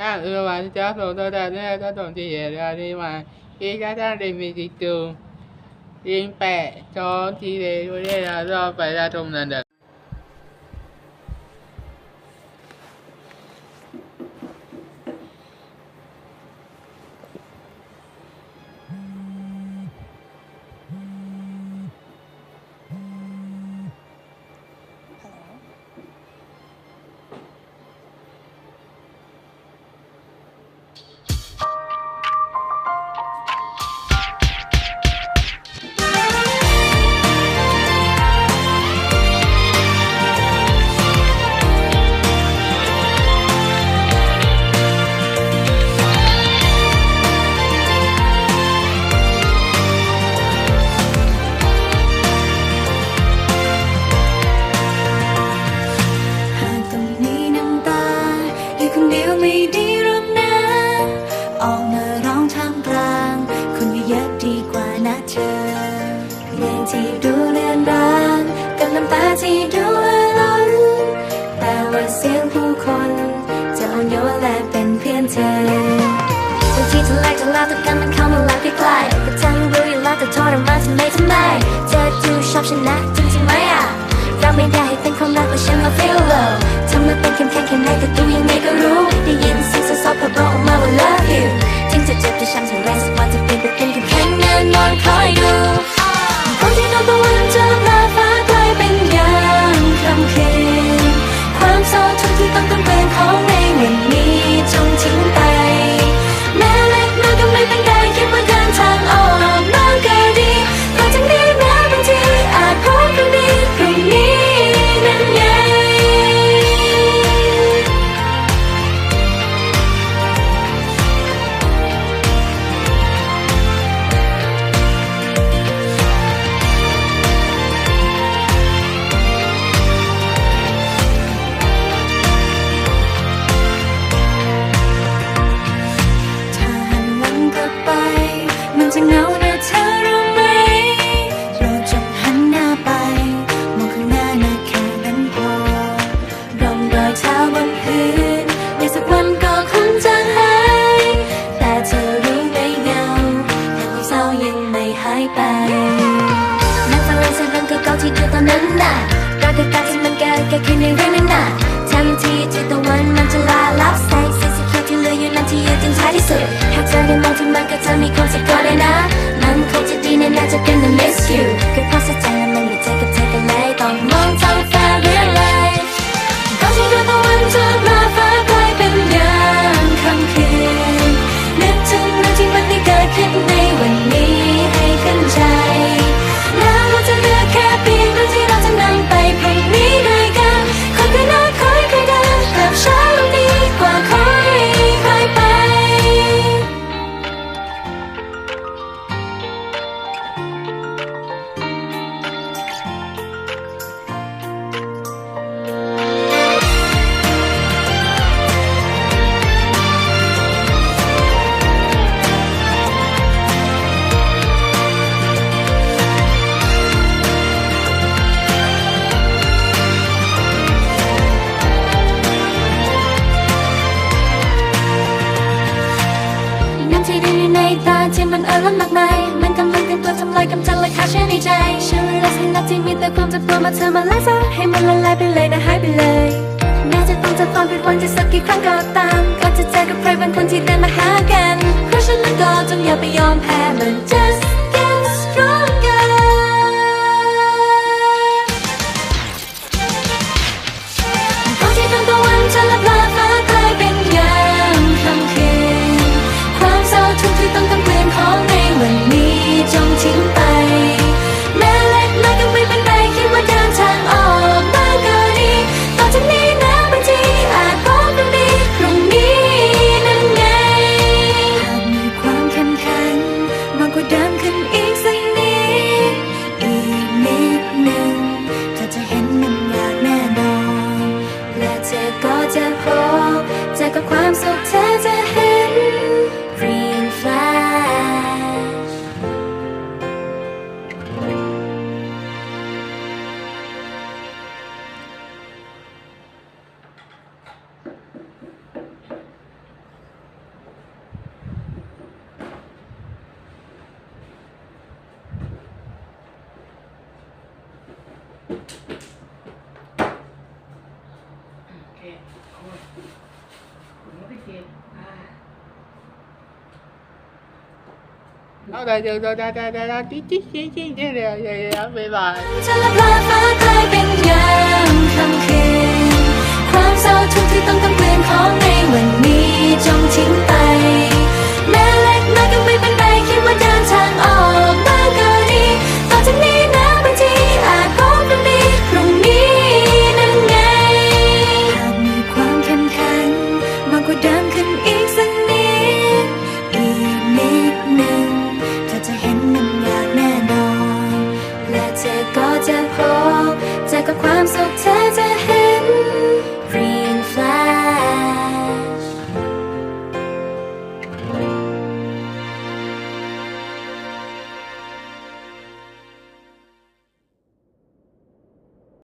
อ่าเออวันเจ้าโสดดาเนี่ยถ้าสมที่เหตุการณ์นี้มาอีกท่านเรียมีจิตจูยิงแปะจอทีเดียวได้แล้วรอไปได้ตรงนั้นเด้อ ที่ดูเลือนรางกับน้ำตาที่ดูเอ่อล้นแต่ว่าเสียงผู้คนจะอ่อนโยนและเป็นเพื่อนเธอบางทีเธอแลกจะลาทุกกันมันเข้ามาแล้วใกล้ๆแต่เธอไม่รู้อยู่แล้วแต่ทรมานทำไมทำไมเธอดูชอบฉันนะจริงๆไหมอะเราไม่ได้ให้เป็นความรักแต่ฉันมา feel low ทำมเป็นเข้มแข็งแค่ไหนแต่ดูยังไงก็ กแค่คืนในเรื่องนั้นน่ะแถมยังที่จุดตะวันมันจะลาลับใส่เส้นสีเขียวที่เหลืออยู่นั้นที่ยืนจนท้ายที่สุดหากเธอได้มองที่มันก็จะมีความสุขก็ได้นะมัน ล้นมากมายมันกำลังเป็นตัวทำลายกำจัดและคาเชื่อในใจใช้เวลาสินาทีมีแต่ความเจ็บปวดมาเธอมาละซะให้มันละลายไปเลยนะหายไปเลยแม้จะต้องเจอความผิดหวังจะสักกี่ครั้งก็ตามก็จะเจอกับใครบางคนที่เดินมาหากันเพราะฉะนั้นก็จงอย่าไปยอมแพ้มัน just get จ็บหัวก็เจ็บอ่าเอาได้เดี๋ยวได้ได้ได้ได้ติ๊กติ๊กติ๊กติ๊กเดี๋ยวเดี๋ยวเดี๋ยวบ๊ายบายจะละพาฟ้ากลายเป็นยามค่ำคืนความเศร้าทุกที่ต้องกำเกลืนของในวันนี้จงทิ้งไป